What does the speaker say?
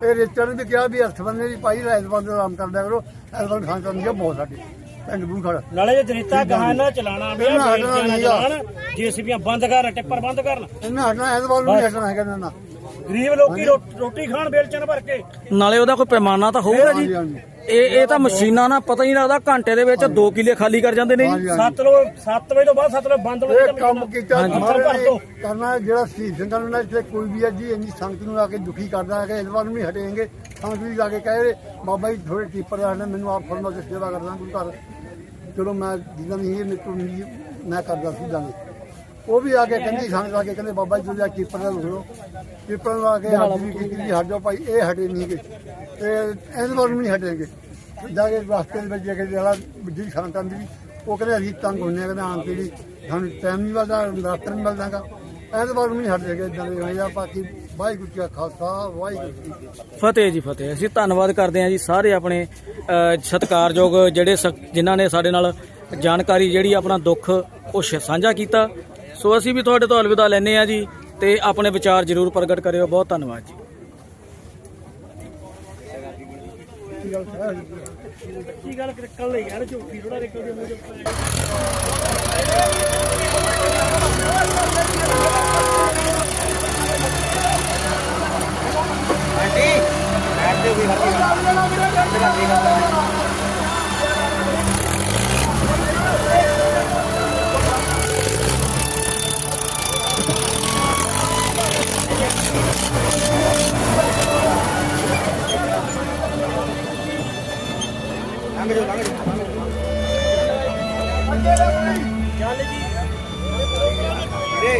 ਇਹ ਨੇ ਵੀ ਕਿਹਾ ਵੀ ਹੱਥ ਬੰਨੇ ਦੀ ਪਾਈ ਰਾਇਤ ਬੰਦ ਆਰਾਮ ਕਰਦਿਆ ਕਰੋ। ਐਲਬਨ ਖਾਨ ਕਰਨ ਦੀ ਬਹੁਤ ਸਾਡੇ। ਪਿੰਡ ਬੂ ਖੜਾ ਨਾਲੇ ਜੇ ਦਰਿਤਾ ਗਾਂ ਨਾ ਚਲਾਣਾ ਵੀ ਇਹਨਾਂ ਹਟਣਾ ਨਾ ਨੀਗਾ। ਚਲਾਣ ਜੀਸੀਬੀਆਂ ਬੰਦ ਕਰ ਟਿੱਪਰ ਬੰਦ ਕਰਨ। ਇਹਨਾਂ ਹਟਣਾ ਐਤਵਾਰ ਨੂੰ ਨਹੀਂ ਹਟਣਾ ਹੈਗਾ ਨਾਲ। ਗਰੀਬ ਲੋਕੀ ਰੋਟੀ ਖਾਣ ਬੇਲਚਣ ਭਰ ਕੇ। ਨਾਲੇ ਉਹਦਾ ਕੋਈ ਪੈਮਾਨਾ ਤਾਂ ਹੋਊਗਾ ਜੀ। ਇਹ ਇਹ ਤਾਂ ਮਸ਼ੀਨਾਂ ਨਾਲ ਪਤਾ ਹੀ ਨਹੀਂ ਲੱਗਦਾ ਘੰਟੇ ਦੇ ਵਿੱਚ 2 ਕਿੱਲੇ ਖਾਲੀ ਕਰ ਜਾਂਦੇ ਨੇ ਜੀ। ਸਤਲੁਜ 7 ਵਜੇ ਤੋਂ ਬਾਅਦ ਸਤਲੁਜ ਬੰਦ ਹੋ ਇਹ ਜਾਂਦਾ ਕੰਮ ਕੀਤਾ। ਸਾਰੇ। ਨੇ ਕਰਨਾ ਜਿਹੜਾ ਸ਼ਹੀਦ ਸਿੰਘਾਂ ਨੂੰ ਨਾ ਇੱਥੇ ਕੋਈ ਵੀ ਹੈ ਜੀ ਇੰਨੀ ਸੰਗਤ ਨੂੰ ਆ ਕੇ ਦੁਖੀ ਕਰਦਾ ਹੈ ਕਿ ਇਸ ਵਾਰ ਨੂੰ ਨਹੀਂ ਹਟੇਂਗੇ ਸੰਗਤ ਵੀ ਜਾ ਕੇ ਕਹੇ ਰਹੇ, ਬਾਬਾ ਜੀ ਥੋੜੇ ਟੀਪਰ ਆ ਨੇ ਮੈਨੂੰ ਆਪ ਫਰਮਾ ਤੇ ਸੇਵਾ ਕਰਦਾ ਕੋਈ ਘਰ ਚਲੋ ਮੈਂ ਜਿੱਦਾਂ ਨਹੀਂ ਇਹ ਮੇਰੇ ਤੋਂ ਨਹੀਂ ਮੈਂ ਕਰਦਾ ਸੀ ਜਾਨੇ ਉਹ ਵੀ ਆ ਕੇ ਕਹਿੰਦੀ ਸੰਗਤ ਆ ਕੇ ਕਹਿੰਦੇ ਬਾਬਾ ਜੀ ਤੁਸੀਂ ਕੀਪਰ ਦਾ ਲੋ ਕੀਪਰ ਨੂੰ ਕੇ ਹੱਥ ਵੀ ਕੀਤੀ ਜੀ ਹਟ ਜਾਓ ਭਾਈ ਇਹ ਹਟੇ ਨਹੀਂ ਗੇ ਤੇ ਇਸ ਨਹੀਂ ਹਟੇਂਗੇ। ਜਾ ਕੇ ਰਸਤੇ ਦੇ ਵਿੱਚ ਜਾ ਕੇ ਜਿਹੜਾ ਜਿਹੜੀ ਸੰਗਤ ਆਂਦੀ ਉਹ ਕਹਿੰਦੇ ਅਸੀਂ ਤੰਗ ਹੁੰਨੇ ਆ ਕਹਿੰਦੇ ਆਣ ਕੇ ਵੀ ਸਾਨੂੰ ਟਾਈਮ ਨਹੀਂ ਮਿਲਦਾ ਰਾਤ ਨਹੀਂ ਮਿਲਦਾਗਾ ਐਤਵਾਰ ਨੂੰ ਨਹੀਂ ਹਟੇਗੇ ਇਦਾਂ ਦੇ ਹੋਏ ਬਾਕੀ ਵਾਹਿਗੁਰੂ ਜੀ ਖਾਲਸਾ ਵਾਹਿਗੁਰੂ ਜੀ ਫਤਿਹ। ਜੀ ਫਤਿਹ। ਅਸੀਂ ਧੰਨਵਾਦ ਕਰਦੇ ਹਾਂ ਜੀ ਸਾਰੇ ਆਪਣੇ ਅ, ਸਤਿਕਾਰਯੋਗ ਜਿਹੜੇ ਸ- ਜਿਨ੍ਹਾਂ ਨੇ ਸਾਡੇ ਨਾਲ ਜਾਣਕਾਰੀ ਜਿਹੜੀ ਆਪਣਾ ਦੁੱਖ ਉਹ ਸਾਂਝਾ ਕੀਤਾ। ਸੋ ਅਸੀਂ ਵੀ ਤੁਹਾਡੇ ਤੋਂ ਅਲਵਿਦਾ ਲੈਨੇ ਆ ਜੀ ਤੇ ਆਪਣੇ ਵਿਚਾਰ ਜ਼ਰੂਰ ਪ੍ਰਗਟ ਕਰਿਓ ਬਹੁਤ ਧੰਨਵਾਦ ਜੀ ਕੀ ਗੱਲ ਨਿਕਲ ਲਈ ਯਾਰ ਝੂਠੀ ਥੋੜਾ ਨਿਕਲ ਦੀ ਮੂੰਹ ਚੋਂ। ਲੰਘ ਜਾਓ ਲੰਘ ਜਾਓ। ਚੱਲ ਜੀ ਰੇ